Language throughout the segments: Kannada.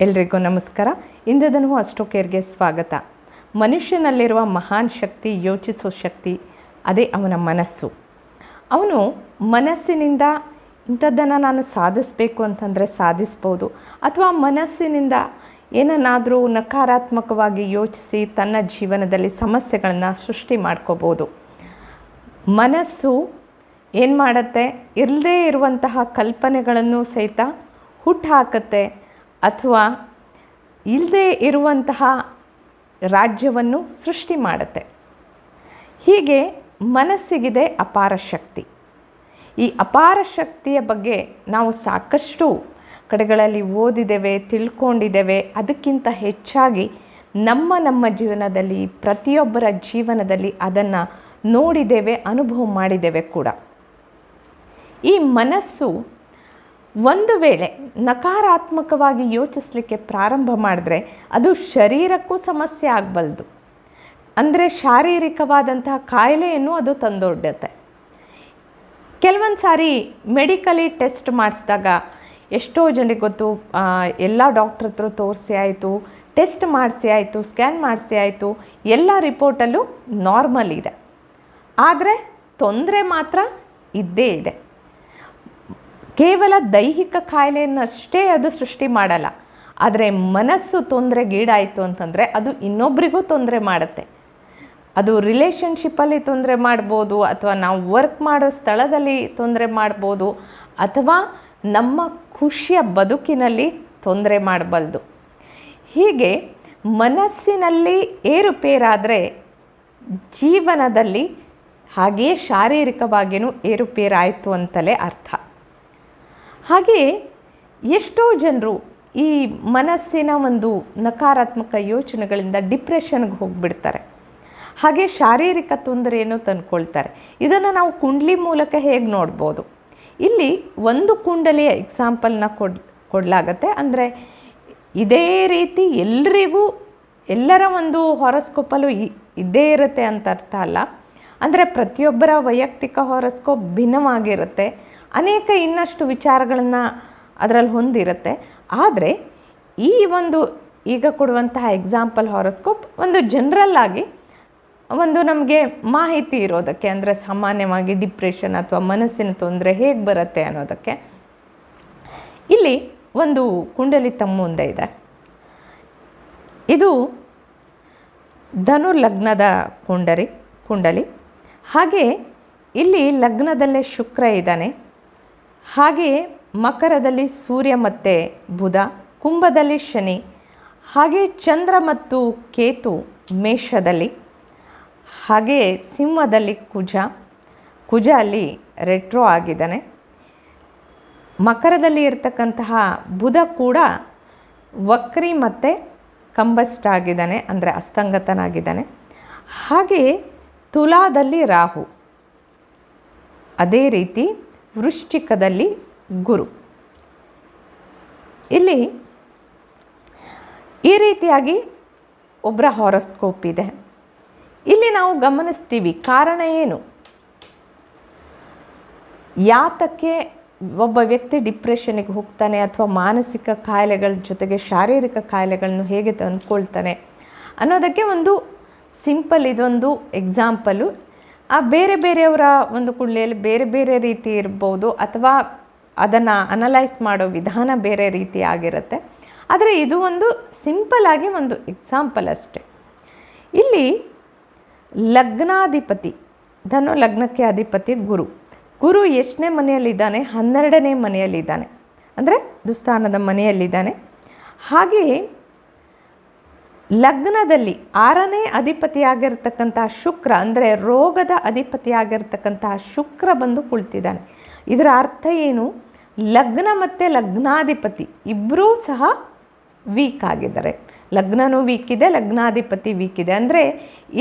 ಎಲ್ರಿಗೂ ನಮಸ್ಕಾರ. ಇಂದದನು ಅಷ್ಟೋ ಕೇರ್ಗೆ ಸ್ವಾಗತ. ಮನುಷ್ಯನಲ್ಲಿರುವ ಮಹಾನ್ ಶಕ್ತಿ ಯೋಚಿಸೋ ಶಕ್ತಿ, ಅದೇ ಅವನ ಮನಸ್ಸು. ಅವನು ಮನಸ್ಸಿನಿಂದ ಇಂಥದ್ದನ್ನು ನಾನು ಸಾಧಿಸಬೇಕು ಅಂತಂದರೆ ಸಾಧಿಸ್ಬೋದು. ಅಥವಾ ಮನಸ್ಸಿನಿಂದ ಏನನ್ನಾದರೂ ನಕಾರಾತ್ಮಕವಾಗಿ ಯೋಚಿಸಿ ತನ್ನ ಜೀವನದಲ್ಲಿ ಸಮಸ್ಯೆಗಳನ್ನು ಸೃಷ್ಟಿ ಮಾಡ್ಕೋಬೋದು. ಮನಸ್ಸು ಏನು ಮಾಡುತ್ತೆ ಇರಲೇ ಇರುವಂತಹ ಕಲ್ಪನೆಗಳನ್ನು ಸಹಿತ ಹುಟ್ಟುಹಾಕುತ್ತೆ ಅಥವಾ ಇಲ್ಲದೇ ಇರುವಂತಹ ರಾಜ್ಯವನ್ನು ಸೃಷ್ಟಿ ಮಾಡುತ್ತೆ. ಹೀಗೆ ಮನಸ್ಸಿಗಿದೆ ಅಪಾರ ಶಕ್ತಿ. ಈ ಅಪಾರ ಶಕ್ತಿಯ ಬಗ್ಗೆ ನಾವು ಸಾಕಷ್ಟು ಕಡೆಗಳಲ್ಲಿ ಓದಿದ್ದೇವೆ, ತಿಳ್ಕೊಂಡಿದ್ದೇವೆ. ಅದಕ್ಕಿಂತ ಹೆಚ್ಚಾಗಿ ನಮ್ಮ ನಮ್ಮ ಜೀವನದಲ್ಲಿ, ಪ್ರತಿಯೊಬ್ಬರ ಜೀವನದಲ್ಲಿ ಅದನ್ನು ನೋಡಿದ್ದೇವೆ, ಅನುಭವ ಮಾಡಿದ್ದೇವೆ ಕೂಡ. ಈ ಮನಸ್ಸು ಒಂದು ವೇಳೆ ನಕಾರಾತ್ಮಕವಾಗಿ ಯೋಚಿಸಲಿಕ್ಕೆ ಪ್ರಾರಂಭ ಮಾಡಿದ್ರೆ ಅದು ಶರೀರಕ್ಕೂ ಸಮಸ್ಯೆ ಆಗಬಲ್ದು. ಅಂದರೆ ಶಾರೀರಿಕವಾದಂತಹ ಕಾಯಿಲೆಯನ್ನು ಅದು ತಂದೊಡ್ಡುತ್ತೆ. ಕೆಲವೊಂದು ಸಾರಿ ಮೆಡಿಕಲಿ ಟೆಸ್ಟ್ ಮಾಡಿಸಿದಾಗ ಎಷ್ಟೋ ಜನರಿಗೆ ಗೊತ್ತು ಎಲ್ಲ ಡಾಕ್ಟ್ರ್ ಹತ್ರ ತೋರಿಸಿ ಆಯಿತು, ಟೆಸ್ಟ್ ಮಾಡಿಸಿ ಆಯಿತು, ಸ್ಕ್ಯಾನ್ ಮಾಡಿಸಿ ಆಯಿತು, ಎಲ್ಲ ರಿಪೋರ್ಟಲ್ಲೂ ನಾರ್ಮಲ್ ಇದೆ. ಆದರೆ ತೊಂದರೆ ಮಾತ್ರ ಇದ್ದೇ ಇದೆ. ಕೇವಲ ದೈಹಿಕ ಕಾಯಿಲೆಯನ್ನಷ್ಟೇ ಅದು ಸೃಷ್ಟಿ ಮಾಡಲ್ಲ. ಆದರೆ ಮನಸ್ಸು ತೊಂದರೆಗೀಡಾಯಿತು ಅಂತಂದರೆ ಅದು ಇನ್ನೊಬ್ಬರಿಗೂ ತೊಂದರೆ ಮಾಡುತ್ತೆ. ಅದು ರಿಲೇಷನ್ಶಿಪ್ಪಲ್ಲಿ ತೊಂದರೆ ಮಾಡ್ಬೋದು, ಅಥವಾ ನಾವು ವರ್ಕ್ ಮಾಡೋ ಸ್ಥಳದಲ್ಲಿ ತೊಂದರೆ ಮಾಡ್ಬೋದು, ಅಥವಾ ನಮ್ಮ ಖುಷಿಯ ಬದುಕಿನಲ್ಲಿ ತೊಂದರೆ ಮಾಡಬಲ್ದು. ಹೀಗೆ ಮನಸ್ಸಿನಲ್ಲಿ ಏರುಪೇರಾದರೆ ಜೀವನದಲ್ಲಿ ಹಾಗೆಯೇ ಶಾರೀರಿಕವಾಗಿಯೂ ಏರುಪೇರಾಯಿತು ಅಂತಲೇ ಅರ್ಥ. ಹಾಗೆಯೇ ಎಷ್ಟೋ ಜನರು ಈ ಮನಸ್ಸಿನ ಒಂದು ನಕಾರಾತ್ಮಕ ಯೋಚನೆಗಳಿಂದ ಡಿಪ್ರೆಷನ್ಗೆ ಹೋಗಿಬಿಡ್ತಾರೆ. ಹಾಗೆ ಶಾರೀರಿಕ ತೊಂದರೆಯನ್ನು ತಂದುಕೊಳ್ತಾರೆ. ಇದನ್ನು ನಾವು ಕುಂಡ್ಲಿ ಮೂಲಕ ಹೇಗೆ ನೋಡ್ಬೋದು? ಇಲ್ಲಿ ಒಂದು ಕುಂಡಲಿಯ ಎಕ್ಸಾಂಪಲ್ನ ಕೊಡ್, ಕೊಡಲಾಗತ್ತೆ. ಅಂದರೆ ಇದೇ ರೀತಿ ಎಲ್ರಿಗೂ ಎಲ್ಲರ ಒಂದು ಹೊರಸ್ಕೋಪಲ್ಲೂ ಇದ್ದೇ ಇರುತ್ತೆ ಅಂತ ಅರ್ಥ ಅಲ್ಲ. ಅಂದರೆ ಪ್ರತಿಯೊಬ್ಬರ ವೈಯಕ್ತಿಕ ಹೊರಸ್ಕೋಪ್ ಭಿನ್ನವಾಗಿರುತ್ತೆ. ಅನೇಕ ಇನ್ನಷ್ಟು ವಿಚಾರಗಳನ್ನು ಅದರಲ್ಲಿ ಹೊಂದಿರುತ್ತೆ. ಆದರೆ ಈ ಒಂದು ಈಗ ಕೊಡುವಂತಹ ಎಕ್ಸಾಂಪಲ್ ಹಾರೋಸ್ಕೋಪ್ ಒಂದು ಜನರಲ್ ಒಂದು ನಮಗೆ ಮಾಹಿತಿ ಇರೋದಕ್ಕೆ ಅಂದರೆ ಸಾಮಾನ್ಯವಾಗಿ ಡಿಪ್ರೆಷನ್ ಅಥವಾ ಮನಸ್ಸಿನ ತೊಂದರೆ ಹೇಗೆ ಬರುತ್ತೆ ಅನ್ನೋದಕ್ಕೆ ಇಲ್ಲಿ ಒಂದು ಕುಂಡಲಿ ತಮ್ಮ ಮುಂದೆ ಇದೆ. ಇದು ಧನು ಲಗ್ನದ ಕುಂಡರಿ, ಕುಂಡಲಿ. ಹಾಗೆ ಇಲ್ಲಿ ಲಗ್ನದಲ್ಲೇ ಶುಕ್ರ ಇದ್ದಾನೆ. ಹಾಗೆಯೇ ಮಕರದಲ್ಲಿ ಸೂರ್ಯ ಮತ್ತು ಬುಧ, ಕುಂಭದಲ್ಲಿ ಶನಿ, ಹಾಗೆ ಚಂದ್ರ ಮತ್ತು ಕೇತು ಮೇಷದಲ್ಲಿ ಹಾಗೆಯೇ ಸಿಂಹದಲ್ಲಿ ಕುಜ ಕುಜ ಅಲ್ಲಿ ರೆಟ್ರೋ ಆಗಿದ್ದಾನೆ. ಮಕರದಲ್ಲಿ ಇರತಕ್ಕಂತಹ ಬುಧ ಕೂಡ ವಕ್ರಿ ಮತ್ತು ಕಂಬಸ್ಟ್ ಆಗಿದ್ದಾನೆ, ಅಂದರೆ ಅಸ್ತಂಗತನಾಗಿದ್ದಾನೆ. ಹಾಗೆಯೇ ತುಲಾದಲ್ಲಿ ರಾಹು. ಅದೇ ರೀತಿ ವೃಶ್ಚಿಕದಲ್ಲಿ ಗುರು. ಇಲ್ಲಿ ಈ ರೀತಿಯಾಗಿ ಒಬ್ಬರ ಹಾರೋಸ್ಕೋಪ್ ಇದೆ. ಇಲ್ಲಿ ನಾವು ಗಮನಿಸ್ತೀವಿ, ಕಾರಣ ಏನು? ಯಾತಕ್ಕೆ ಒಬ್ಬ ವ್ಯಕ್ತಿ ಡಿಪ್ರೆಷನ್ಗೆ ಹೋಗ್ತಾನೆ ಅಥವಾ ಮಾನಸಿಕ ಕಾಯಿಲೆಗಳ ಜೊತೆಗೆ ಶಾರೀರಿಕ ಕಾಯಿಲೆಗಳನ್ನು ಹೇಗೆ ತಂದುಕೊಳ್ತಾನೆ ಅನ್ನೋದಕ್ಕೆ ಒಂದು ಸಿಂಪಲ್ ಇದೊಂದು ಎಕ್ಸಾಂಪಲು ಆ ಬೇರೆ ಬೇರೆಯವರ ಒಂದು ಕುಳ್ಳಿಯಲ್ಲಿ ಬೇರೆ ಬೇರೆ ರೀತಿ ಇರ್ಬೋದು ಅಥವಾ ಅದನ್ನು ಅನಲೈಸ್ ಮಾಡೋ ವಿಧಾನ ಬೇರೆ ರೀತಿ ಆಗಿರುತ್ತೆ. ಆದರೆ ಇದು ಒಂದು ಸಿಂಪಲ್ ಆಗಿ ಒಂದು ಎಕ್ಸಾಂಪಲ್ ಅಷ್ಟೆ. ಇಲ್ಲಿ ಲಗ್ನಾಧಿಪತಿ, ಧನು ಲಗ್ನಕ್ಕೆ ಅಧಿಪತಿ ಗುರು. ಗುರು ಎಷ್ಟನೇ ಮನೆಯಲ್ಲಿದ್ದಾನೆ? ಹನ್ನೆರಡನೇ ಮನೆಯಲ್ಲಿದ್ದಾನೆ. ಅಂದರೆ ದುಸ್ಥಾನದ ಮನೆಯಲ್ಲಿದ್ದಾನೆ. ಹಾಗೆಯೇ ಲಗ್ನದಲ್ಲಿ ಆರನೇ ಅಧಿಪತಿಯಾಗಿರ್ತಕ್ಕಂತಹ ಶುಕ್ರ, ಅಂದರೆ ರೋಗದ ಅಧಿಪತಿಯಾಗಿರ್ತಕ್ಕಂತಹ ಶುಕ್ರ ಬಂದು ಕುಳಿತಿದ್ದಾನೆ. ಇದರ ಅರ್ಥ ಏನು? ಲಗ್ನ ಮತ್ತು ಲಗ್ನಾಧಿಪತಿ ಇಬ್ಬರೂ ಸಹ ವೀಕ್ ಆಗಿದ್ದಾರೆ. ಲಗ್ನನೂ ವೀಕ್ ಇದೆ, ಲಗ್ನಾಧಿಪತಿ ವೀಕ್ ಇದೆ. ಅಂದರೆ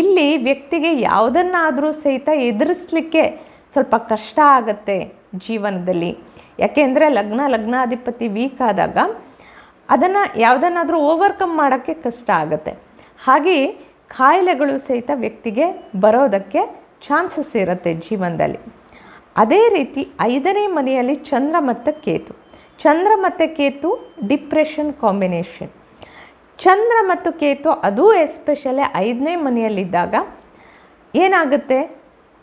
ಇಲ್ಲಿ ವ್ಯಕ್ತಿಗೆ ಯಾವುದನ್ನಾದರೂ ಸಹಿತ ಎದುರಿಸಲಿಕ್ಕೆ ಸ್ವಲ್ಪ ಕಷ್ಟ ಆಗುತ್ತೆ ಜೀವನದಲ್ಲಿ. ಯಾಕೆಂದರೆ ಲಗ್ನ ಲಗ್ನಾಧಿಪತಿ ವೀಕ್ ಆದಾಗ ಅದನ್ನು ಯಾವುದನ್ನಾದರೂ ಓವರ್ಕಮ್ ಮಾಡೋಕ್ಕೆ ಕಷ್ಟ ಆಗುತ್ತೆ. ಹಾಗೆಯೇ ಕಾಯಿಲೆಗಳು ಸಹಿತ ವ್ಯಕ್ತಿಗೆ ಬರೋದಕ್ಕೆ ಚಾನ್ಸಸ್ ಇರುತ್ತೆ ಜೀವನದಲ್ಲಿ. ಅದೇ ರೀತಿ ಐದನೇ ಮನೆಯಲ್ಲಿ ಚಂದ್ರ ಮತ್ತು ಕೇತು. ಚಂದ್ರ ಮತ್ತು ಕೇತು ಡಿಪ್ರೆಷನ್ ಕಾಂಬಿನೇಷನ್ ಚಂದ್ರ ಮತ್ತು ಕೇತು ಅದು ಎಸ್ಪೆಷಲಿ ಐದನೇ ಮನೆಯಲ್ಲಿದ್ದಾಗ ಏನಾಗುತ್ತೆ?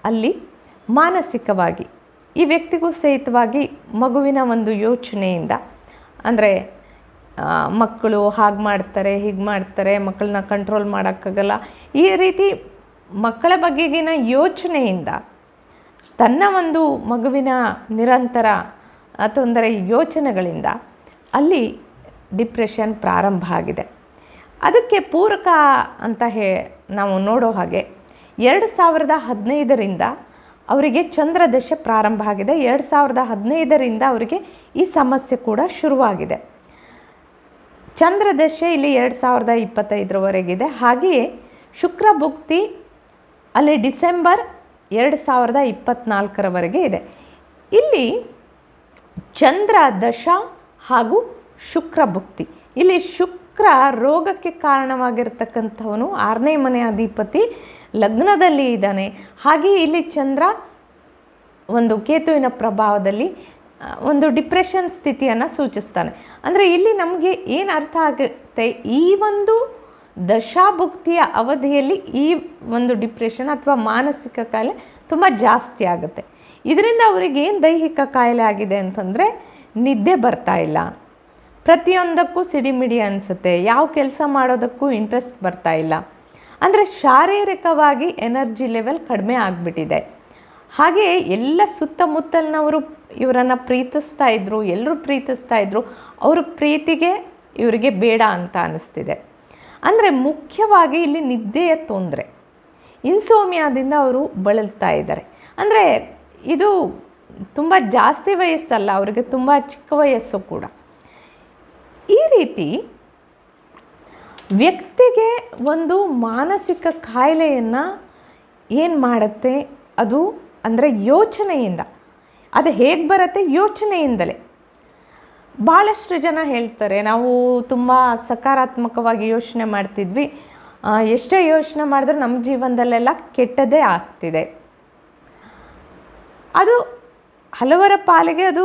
ಅಲ್ಲಿ ಮಾನಸಿಕವಾಗಿ, ಈ ವ್ಯಕ್ತಿಗೂ ಸಹಿತವಾಗಿ ಮಗುವಿನ ಒಂದು ಯೋಚನೆಯಿಂದ, ಅಂದರೆ ಮಕ್ಕಳು ಹಾಗೆ ಮಾಡ್ತಾರೆ, ಹೀಗೆ ಮಾಡ್ತಾರೆ ಮಕ್ಕಳನ್ನ ಕಂಟ್ರೋಲ್ ಮಾಡೋಕ್ಕಾಗಲ್ಲ. ಈ ರೀತಿ ಮಕ್ಕಳ ಬಗೆಗಿನ ಯೋಚನೆಯಿಂದ ತನ್ನ ಒಂದು ಮಗುವಿನ ನಿರಂತರ ತೊಂದರೆ ಯೋಚನೆಗಳಿಂದ ಅಲ್ಲಿ ಡಿಪ್ರೆಷನ್ ಪ್ರಾರಂಭ ಆಗಿದೆ. ಅದಕ್ಕೆ ಪೂರಕ ಅಂತ ಹೇ, ನಾವು ನೋಡೋ ಹಾಗೆ ಎರಡು ಸಾವಿರದ ಹದಿನೈದರಿಂದ ಅವರಿಗೆ ಚಂದ್ರದಶೆ ಪ್ರಾರಂಭ ಆಗಿದೆ. ಎರಡು ಸಾವಿರದ ಹದಿನೈದರಿಂದ ಅವರಿಗೆ ಈ ಸಮಸ್ಯೆ ಕೂಡ ಶುರುವಾಗಿದೆ. ಚಂದ್ರದಶೆ ಇಲ್ಲಿ ಎರಡು ಸಾವಿರದ ಇಪ್ಪತ್ತೈದರವರೆಗಿದೆ. ಹಾಗೆಯೇ ಶುಕ್ರ ಭುಕ್ತಿ ಅಲ್ಲಿ ಡಿಸೆಂಬರ್ ಎರಡು ಸಾವಿರದ ಇಪ್ಪತ್ತ್ನಾಲ್ಕರವರೆಗೆ ಇದೆ. ಇಲ್ಲಿ ಚಂದ್ರ ದಶ ಹಾಗೂ ಶುಕ್ರ ಭುಕ್ತಿ. ಇಲ್ಲಿ ಶುಕ್ರ ರೋಗಕ್ಕೆ ಕಾರಣವಾಗಿರ್ತಕ್ಕಂಥವನು ಆರನೇ ಮನೆ ಅಧಿಪತಿ, ಲಗ್ನದಲ್ಲಿ ಇದ್ದಾನೆ. ಹಾಗೆಯೇ ಇಲ್ಲಿ ಚಂದ್ರ ಒಂದು ಕೇತುವಿನ ಪ್ರಭಾವದಲ್ಲಿ ಒಂದು ಡಿಪ್ರೆಷನ್ ಸ್ಥಿತಿಯನ್ನು ಸೂಚಿಸ್ತಾನೆ. ಅಂದರೆ ಇಲ್ಲಿ ನಮಗೆ ಏನು ಅರ್ಥ ಆಗುತ್ತೆ? ಈ ಒಂದು ದಶಾಭುಕ್ತಿಯ ಅವಧಿಯಲ್ಲಿ ಈ ಒಂದು ಡಿಪ್ರೆಷನ್ ಅಥವಾ ಮಾನಸಿಕ ಕಾಯಿಲೆ ತುಂಬ ಜಾಸ್ತಿ ಆಗುತ್ತೆ. ಇದರಿಂದ ಅವರಿಗೆ ಏನು ದೈಹಿಕ ಕಾಯಿಲೆ ಆಗಿದೆ ಅಂತಂದರೆ ನಿದ್ದೆ ಬರ್ತಾ ಇಲ್ಲ. ಪ್ರತಿಯೊಂದಕ್ಕೂ ಸಿಡಿಮಿಡಿ ಅನಿಸುತ್ತೆ. ಯಾವ ಕೆಲಸ ಮಾಡೋದಕ್ಕೂ ಇಂಟ್ರೆಸ್ಟ್ ಬರ್ತಾ ಇಲ್ಲ. ಅಂದರೆ ಶಾರೀರಿಕವಾಗಿ ಎನರ್ಜಿ ಲೆವೆಲ್ ಕಡಿಮೆ ಆಗಿಬಿಟ್ಟಿದೆ. ಹಾಗೆ ಎಲ್ಲ ಸುತ್ತಮುತ್ತಲಿನವರು ಇವರನ್ನು ಪ್ರೀತಿಸ್ತಾ ಇದ್ದರು ಎಲ್ಲರೂ ಪ್ರೀತಿಸ್ತಾ ಇದ್ದರು ಅವ್ರ ಪ್ರೀತಿಗೆ ಇವರಿಗೆ ಬೇಡ ಅಂತ ಅನ್ನಿಸ್ತಿದೆ ಅಂದರೆ ಮುಖ್ಯವಾಗಿ ಇಲ್ಲಿ ನಿದ್ದೆಯ ತೊಂದರೆ. ಇನ್ಸೋಮಿಯಾದಿಂದ ಅವರು ಬಳಲ್ತಾ ಇದ್ದಾರೆ. ಅಂದರೆ ಇದು ತುಂಬ ಜಾಸ್ತಿ ವಯಸ್ಸಲ್ಲ, ಅವರಿಗೆ ತುಂಬ ಚಿಕ್ಕ ವಯಸ್ಸು ಕೂಡ. ಈ ರೀತಿ ವ್ಯಕ್ತಿಗೆ ಒಂದು ಮಾನಸಿಕ ಕಾಯಿಲೆಯನ್ನು ಏನು ಮಾಡುತ್ತೆ? ಅದು ಅಂದರೆ ಯೋಚನೆಯಿಂದ. ಅದು ಹೇಗೆ ಬರುತ್ತೆ ಯೋಚನೆಯಿಂದಲೇ. ಭಾಳಷ್ಟು ಜನ ಹೇಳ್ತಾರೆ, ನಾವು ತುಂಬ ಸಕಾರಾತ್ಮಕವಾಗಿ ಯೋಚನೆ ಮಾಡ್ತಿದ್ವಿ. ಎಷ್ಟೇ ಯೋಚನೆ ಮಾಡಿದ್ರೂ ನಮ್ಮ ಜೀವನದಲ್ಲೆಲ್ಲ ಕೆಟ್ಟದೇ ಆಗ್ತಿದೆ. ಅದು ಹಲವರ ಪಾಲಿಗೆ ಅದು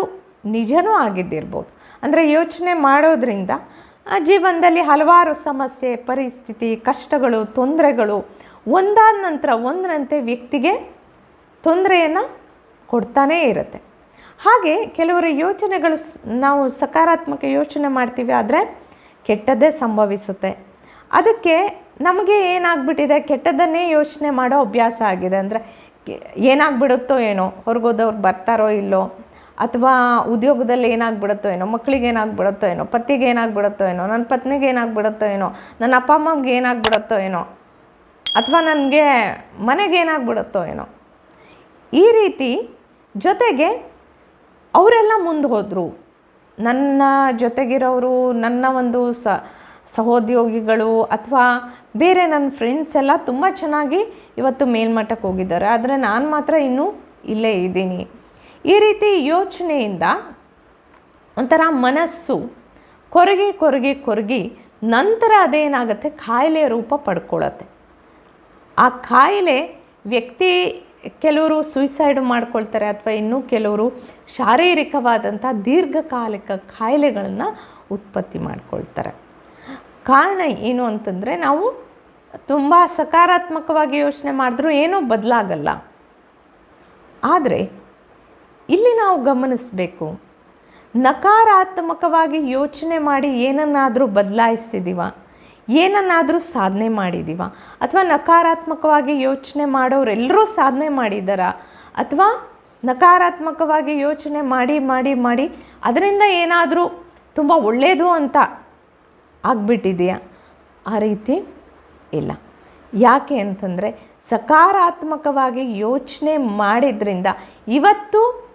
ನಿಜನೂ ಆಗಿದ್ದಿರ್ಬೋದು. ಅಂದರೆ ಯೋಚನೆ ಮಾಡೋದ್ರಿಂದ ಜೀವನದಲ್ಲಿ ಹಲವಾರು ಸಮಸ್ಯೆ, ಪರಿಸ್ಥಿತಿ, ಕಷ್ಟಗಳು, ತೊಂದರೆಗಳು ಒಂದಾದ ನಂತರ ಒಂದರಂತೆ ವ್ಯಕ್ತಿಗೆ ತೊಂದರೆಯನ್ನು ಕೊಡ್ತಾನೇ ಇರುತ್ತೆ. ಹಾಗೆ ಕೆಲವರ ಯೋಚನೆಗಳು ನಾವು ಸಕಾರಾತ್ಮಕ ಯೋಚನೆ ಮಾಡ್ತೀವಿ ಆದರೆ ಕೆಟ್ಟದ್ದೇ ಸಂಭವಿಸುತ್ತೆ. ಅದಕ್ಕೆ ನಮಗೆ ಏನಾಗ್ಬಿಟ್ಟಿದೆ? ಕೆಟ್ಟದ್ದನ್ನೇ ಯೋಚನೆ ಮಾಡೋ ಅಭ್ಯಾಸ ಆಗಿದೆ. ಅಂದರೆ ಏನಾಗ್ಬಿಡುತ್ತೋ ಏನೋ, ಹೊರಗೋದವ್ರು ಬರ್ತಾರೋ ಇಲ್ಲೋ, ಅಥವಾ ಉದ್ಯೋಗದಲ್ಲಿ ಏನಾಗ್ಬಿಡುತ್ತೋ ಏನೋ ಮಕ್ಕಳಿಗೆ ಏನಾಗ್ಬಿಡುತ್ತೋ ಏನೋ, ಪತಿಗೆ ಏನಾಗ್ಬಿಡುತ್ತೋ ಏನೋ, ನನ್ನ ಪತ್ನಿಗೆ ಏನಾಗ್ಬಿಡುತ್ತೋ ಏನೋ, ನನ್ನ ಅಪ್ಪ ಅಮ್ಮಗೆ ಏನಾಗ್ಬಿಡುತ್ತೋ ಏನೋ, ಅಥವಾ ನನಗೆ ಮನೆಗೆ ಏನಾಗ್ಬಿಡುತ್ತೋ ಏನೋ. ಈ ರೀತಿ ಜೊತೆಗೆ ಅವರೆಲ್ಲ ಮುಂದೆ ಹೋದರು. ನನ್ನ ಜೊತೆಗಿರೋರು, ನನ್ನ ಒಂದು ಸ, ಸಹೋದ್ಯೋಗಿಗಳು ಅಥವಾ ಬೇರೆ ನನ್ನ ಫ್ರೆಂಡ್ಸ್ ಎಲ್ಲ ತುಂಬ ಚೆನ್ನಾಗಿ ಇವತ್ತು ಮೇಲ್ಮಟ್ಟಕ್ಕೆ ಹೋಗಿದ್ದಾರೆ. ಆದರೆ ನಾನು ಮಾತ್ರ ಇನ್ನೂ ಇಲ್ಲೇ ಇದ್ದೀನಿ. ಈ ರೀತಿ ಯೋಚನೆಯಿಂದ ಒಂಥರ ಮನಸ್ಸು ಕೊರಗಿ ಕೊರಗಿ ಕೊರಗಿ ನಂತರ ಅದೇನಾಗುತ್ತೆ? ಕಾಯಿಲೆ ರೂಪ ಪಡ್ಕೊಳ್ಳುತ್ತೆ. ಆ ಕಾಯಿಲೆ ವ್ಯಕ್ತಿ ಕೆಲವರು ಸುಯಿಸೈಡ್ ಮಾಡ್ಕೊಳ್ತಾರೆ ಅಥವಾ ಇನ್ನೂ ಕೆಲವರು ಶಾರೀರಿಕವಾದಂಥ ದೀರ್ಘಕಾಲಿಕ ಕಾಯಿಲೆಗಳನ್ನು ಉತ್ಪತ್ತಿ ಮಾಡ್ಕೊಳ್ತಾರೆ. ಕಾರಣ ಏನು ಅಂತಂದರೆ ನಾವು ತುಂಬ ಸಕಾರಾತ್ಮಕವಾಗಿ ಯೋಚನೆ ಮಾಡಿದ್ರೂ ಏನೂ ಬದಲಾಗಲ್ಲ. ಆದರೆ ಇಲ್ಲಿ ನಾವು ಗಮನಿಸಬೇಕು, ನಕಾರಾತ್ಮಕವಾಗಿ ಯೋಚನೆ ಮಾಡಿ ಏನನ್ನಾದರೂ ಬದಲಾಯಿಸಿದೀವ. ಏನನ್ನಾದರೂ ಸಾಧನೆ ಮಾಡಿದ್ದೀವ ಅಥವಾ ನಕಾರಾತ್ಮಕವಾಗಿ ಯೋಚನೆ ಮಾಡೋರೆಲ್ಲರೂ ಸಾಧನೆ ಮಾಡಿದ್ದಾರ? ಅಥವಾ ನಕಾರಾತ್ಮಕವಾಗಿ ಯೋಚನೆ ಮಾಡಿ ಮಾಡಿ ಮಾಡಿ ಅದರಿಂದ ಏನಾದರೂ ತುಂಬ ಒಳ್ಳೆಯದು ಅಂತ ಆಗ್ಬಿಟ್ಟಿದೆಯಾ? ಆ ರೀತಿ ಇಲ್ಲ. ಯಾಕೆ ಅಂತಂದರೆ ಸಕಾರಾತ್ಮಕವಾಗಿ ಯೋಚನೆ ಮಾಡಿದ್ರಿಂದ ಇವತ್ತು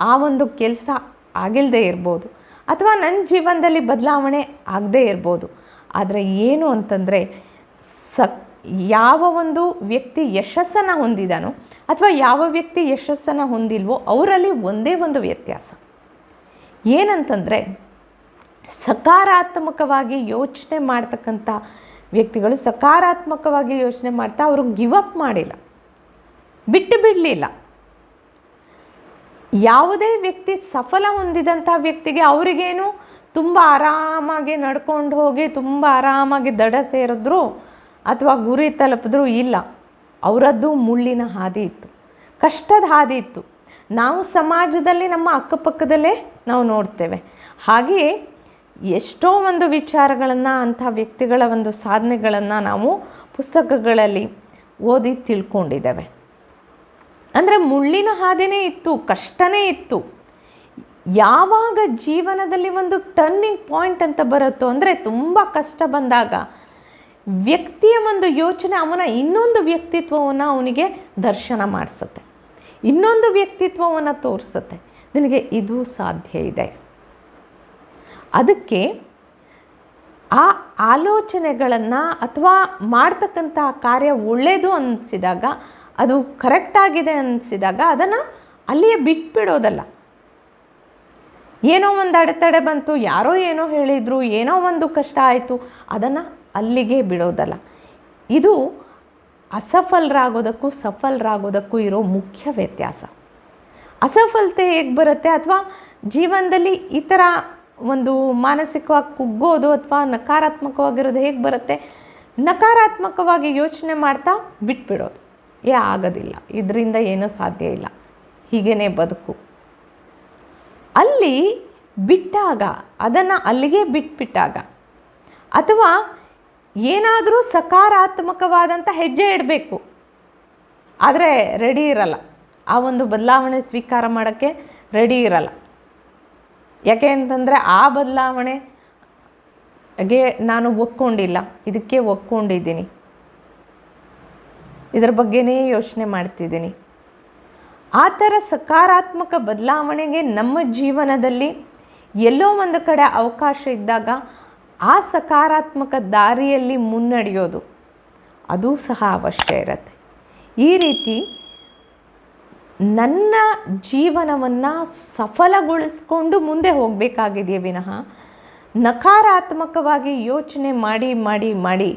ಆ ಒಂದು ಕೆಲಸ ಆಗಿಲ್ಲದೆ ಇರ್ಬೋದು. ಅಥವಾ ನನ್ನ ಜೀವನದಲ್ಲಿ ಬದಲಾವಣೆ ಆಗದೇ ಇರ್ಬೋದು. ಆದರೆ ಏನು ಅಂತಂದರೆ ಸ ಯಾವ ಒಂದು ವ್ಯಕ್ತಿ ಯಶಸ್ಸನ್ನು ಹೊಂದಿದಾನೋ ಅಥವಾ ಯಾವ ವ್ಯಕ್ತಿ ಯಶಸ್ಸನ್ನು ಹೊಂದಿಲ್ವೋ ಅವರಲ್ಲಿ ಒಂದೇ ಒಂದು ವ್ಯತ್ಯಾಸ. ಏನಂತಂದರೆ ಸಕಾರಾತ್ಮಕವಾಗಿ ಯೋಚನೆ ಮಾಡ್ತಕ್ಕಂಥ ವ್ಯಕ್ತಿಗಳು ಸಕಾರಾತ್ಮಕವಾಗಿ ಯೋಚನೆ ಮಾಡ್ತಾ ಅವರು ಅಪ್ ಮಾಡಿಲ್ಲ. ಬಿಟ್ಟು ಬಿಡಲಿಲ್ಲ. ಯಾವುದೇ ವ್ಯಕ್ತಿ ಸಫಲ ಹೊಂದಿದಂಥ ವ್ಯಕ್ತಿಗೆ ಅವರಿಗೇನು ತುಂಬ ಆರಾಮಾಗಿ ನಡ್ಕೊಂಡು ಹೋಗಿ ತುಂಬ ಆರಾಮಾಗಿ ದಡ ಸೇರಿದ್ರು ಅಥವಾ ಗುರಿ ತಲುಪಿದ್ರು ಇಲ್ಲ. ಅವರದ್ದು ಮುಳ್ಳಿನ ಹಾದಿ ಇತ್ತು. ಕಷ್ಟದ ಹಾದಿ ಇತ್ತು. ನಾವು ಸಮಾಜದಲ್ಲಿ ನಮ್ಮ ಅಕ್ಕಪಕ್ಕದಲ್ಲೇ ನಾವು ನೋಡ್ತೇವೆ. ಹಾಗೆಯೇ ಎಷ್ಟೋ ಒಂದು ವಿಚಾರಗಳನ್ನು, ಅಂಥ ವ್ಯಕ್ತಿಗಳ ಒಂದು ಸಾಧನೆಗಳನ್ನು ನಾವು ಪುಸ್ತಕಗಳಲ್ಲಿ ಓದಿ ತಿಳ್ಕೊಂಡಿದ್ದೇವೆ. ಅಂದರೆ ಮುಳ್ಳಿನ ಹಾದಿನೇ ಇತ್ತು, ಕಷ್ಟನೇ ಇತ್ತು. ಯಾವಾಗ ಜೀವನದಲ್ಲಿ ಒಂದು ಟರ್ನಿಂಗ್ ಪಾಯಿಂಟ್ ಅಂತ ಬರುತ್ತೋ ಅಂದರೆ ತುಂಬ ಕಷ್ಟ ಬಂದಾಗ ವ್ಯಕ್ತಿಯ ಒಂದು ಯೋಚನೆ ಅವನ ಇನ್ನೊಂದು ವ್ಯಕ್ತಿತ್ವವನ್ನು ಅವನಿಗೆ ದರ್ಶನ ಮಾಡಿಸುತ್ತೆ. ಇನ್ನೊಂದು ವ್ಯಕ್ತಿತ್ವವನ್ನು ತೋರಿಸುತ್ತೆ. ನಿನಗೆ ಇದು ಸಾಧ್ಯ ಇದೆ. ಅದಕ್ಕೆ ಆ ಆಲೋಚನೆಗಳನ್ನು ಅಥವಾ ಮಾಡ್ತಕ್ಕಂಥ ಕಾರ್ಯ ಒಳ್ಳೆಯದು ಅನಿಸಿದಾಗ, ಅದು ಕರೆಕ್ಟಾಗಿದೆ ಅನಿಸಿದಾಗ ಅದನ್ನು ಅಲ್ಲಿಯೇ ಬಿಟ್ಬಿಡೋದಲ್ಲ. ಏನೋ ಒಂದು ಅಡೆತಡೆ ಬಂತು, ಯಾರೋ ಏನೋ ಹೇಳಿದರು, ಏನೋ ಒಂದು ಕಷ್ಟ ಆಯಿತು, ಅದನ್ನು ಅಲ್ಲಿಗೆ ಬಿಡೋದಲ್ಲ. ಇದು ಅಸಫಲರಾಗೋದಕ್ಕೂ ಸಫಲರಾಗೋದಕ್ಕೂ ಇರೋ ಮುಖ್ಯ ವ್ಯತ್ಯಾಸ. ಅಸಫಲತೆ ಹೇಗೆ ಬರುತ್ತೆ ಅಥವಾ ಜೀವನದಲ್ಲಿ ಈ ಥರ ಒಂದು ಮಾನಸಿಕವಾಗಿ ಕುಗ್ಗೋದು ಅಥವಾ ನಕಾರಾತ್ಮಕವಾಗಿರೋದು ಹೇಗೆ ಬರುತ್ತೆ? ನಕಾರಾತ್ಮಕವಾಗಿ ಯೋಚನೆ ಮಾಡ್ತಾ ಬಿಟ್ಬಿಡೋದು. ಏ, ಆಗೋದಿಲ್ಲ. ಇದರಿಂದ ಏನೂ ಸಾಧ್ಯ ಇಲ್ಲ. ಹೀಗೇ ಬದುಕು. ಅಲ್ಲಿ ಬಿಟ್ಟಾಗ, ಅದನ್ನು ಅಲ್ಲಿಗೆ ಬಿಟ್ಬಿಟ್ಟಾಗ. ಅಥವಾ ಏನಾದರೂ ಸಕಾರಾತ್ಮಕವಾದಂಥ ಹೆಜ್ಜೆ ಇಡಬೇಕು. ಆದರೆ ರೆಡಿ ಇರಲ್ಲ. ಆ ಒಂದು ಬದಲಾವಣೆ ಸ್ವೀಕಾರ ಮಾಡೋಕ್ಕೆ ರೆಡಿ ಇರಲ್ಲ. ಯಾಕೆ ಅಂತಂದರೆ ಆ ಬದಲಾವಣೆಗೆ ನಾನು ಒಪ್ಕೊಂಡಿಲ್ಲ. ಇದಕ್ಕೆ ಒಪ್ಕೊಂಡಿದ್ದೀನಿ. ಇದರ ಬಗ್ಗೆನೇ ಯೋಚನೆ ಮಾಡ್ತಿದ್ದೀನಿ. ಆ ಥರ ಸಕಾರಾತ್ಮಕ ಬದಲಾವಣೆಗೆ ನಮ್ಮ ಜೀವನದಲ್ಲಿ ಎಲ್ಲೋ ಒಂದು ಕಡೆ ಅವಕಾಶ ಇದ್ದಾಗ ಆ ಸಕಾರಾತ್ಮಕ ದಾರಿಯಲ್ಲಿ ಮುನ್ನಡೆಯೋದು, ಅದು ಸಹ ಅವಶ್ಯ ಇರುತ್ತೆ. ಈ ರೀತಿ ನನ್ನ ಜೀವನವನ್ನು ಸಫಲಗೊಳಿಸ್ಕೊಂಡು ಮುಂದೆ ಹೋಗಬೇಕಾಗಿದೆಯೇ ವಿನಃ, ನಕಾರಾತ್ಮಕವಾಗಿ ಯೋಚನೆ ಮಾಡಿ ಮಾಡಿ ಮಾಡಿ,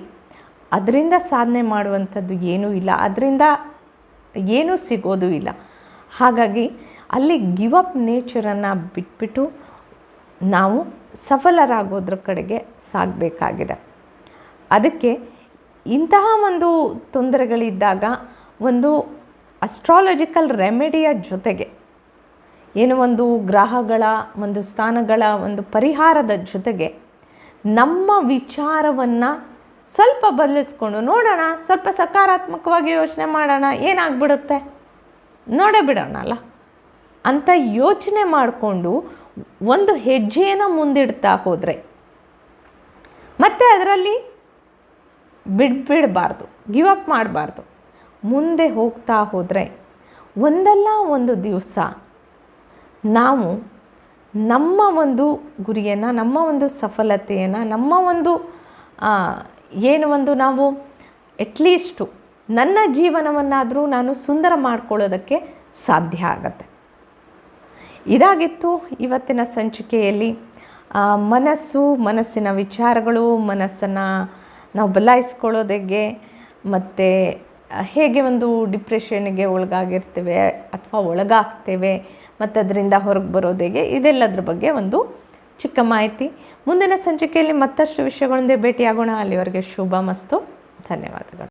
ಅದರಿಂದ ಸಾಧನೆ ಮಾಡುವಂಥದ್ದು ಏನೂ ಇಲ್ಲ, ಅದರಿಂದ ಏನೂ ಸಿಗೋದು ಇಲ್ಲ. ಹಾಗಾಗಿ ಅಲ್ಲಿ ಗಿವ್ ಅಪ್ ನೇಚರನ್ನು ಬಿಟ್ಬಿಟ್ಟು ನಾವು ಸಫಲರಾಗೋದ್ರ ಕಡೆಗೆ ಸಾಗಬೇಕಾಗಿದೆ. ಅದಕ್ಕೆ ಇಂತಹ ಒಂದು ತೊಂದರೆಗಳಿದ್ದಾಗ ಒಂದು ಅಸ್ಟ್ರಾಲಜಿಕಲ್ ರೆಮಿಡಿಯ ಜೊತೆಗೆ ಏನು ಒಂದು ಗ್ರಹಗಳ, ಒಂದು ಸ್ಥಾನಗಳ, ಒಂದು ಪರಿಹಾರದ ಜೊತೆಗೆ ನಮ್ಮ ವಿಚಾರವನ್ನು ಸ್ವಲ್ಪ ಬದಲಿಸ್ಕೊಂಡು ನೋಡೋಣ, ಸ್ವಲ್ಪ ಸಕಾರಾತ್ಮಕವಾಗಿ ಯೋಚನೆ ಮಾಡೋಣ, ಏನಾಗ್ಬಿಡುತ್ತೆ? ನೋಡೇ ಬಿಡೋಣಲ್ಲ ಅಂತ ಯೋಚನೆ ಮಾಡಿಕೊಂಡು ಒಂದು ಹೆಜ್ಜೆಯನ್ನು ಮುಂದಿಡ್ತಾ ಹೋದರೆ, ಮತ್ತೆ ಅದರಲ್ಲಿ ಬಿಡ್ಬಿಡಬಾರ್ದು ಗಿವ್ ಅಪ್ ಮಾಡಬಾರ್ದು. ಮುಂದೆ ಹೋಗ್ತಾ ಹೋದರೆ ಒಂದಲ್ಲ ಒಂದು ದಿವಸ ನಾವು ನಮ್ಮ ಒಂದು ಗುರಿಯನ್ನು, ನಮ್ಮ ಒಂದು ಸಫಲತೆಯನ್ನು, ನಮ್ಮ ಒಂದು ಏನು ಒಂದು ನಾವು ಅಟ್ಲೀಸ್ಟು ನನ್ನ ಜೀವನವನ್ನಾದರೂ ನಾನು ಸುಂದರ ಮಾಡ್ಕೊಳ್ಳೋದಕ್ಕೆ ಸಾಧ್ಯ ಆಗತ್ತೆ. ಇದಾಗಿತ್ತು ಇವತ್ತಿನ ಸಂಚಿಕೆಯಲ್ಲಿ ಮನಸ್ಸು, ಮನಸ್ಸಿನ ವಿಚಾರಗಳು, ಮನಸ್ಸನ್ನು ನಾವು ಬದಲಾಯಿಸ್ಕೊಳ್ಳೋದು ಹೇಗೆ ಮತ್ತು ಹೇಗೆ ಒಂದು ಡಿಪ್ರೆಷನ್ಗೆ ಒಳಗಾಗಿರ್ತೇವೆ ಅಥವಾ ಒಳಗಾಗ್ತೇವೆ ಮತ್ತು ಅದರಿಂದ ಹೊರಗೆ ಬರೋದು ಹೇಗೆ, ಇದೆಲ್ಲದ್ರ ಬಗ್ಗೆ ಒಂದು ಚಿಕ್ಕ ಮಾಹಿತಿ. ಮುಂದಿನ ಸಂಚಿಕೆಯಲ್ಲಿ ಮತ್ತಷ್ಟು ವಿಷಯಗಳೊಂದೇ ಭೇಟಿಯಾಗೋಣ. ಅಲ್ಲಿವರೆಗೆ ಶುಭ ಮಸ್ತು. ಧನ್ಯವಾದಗಳು.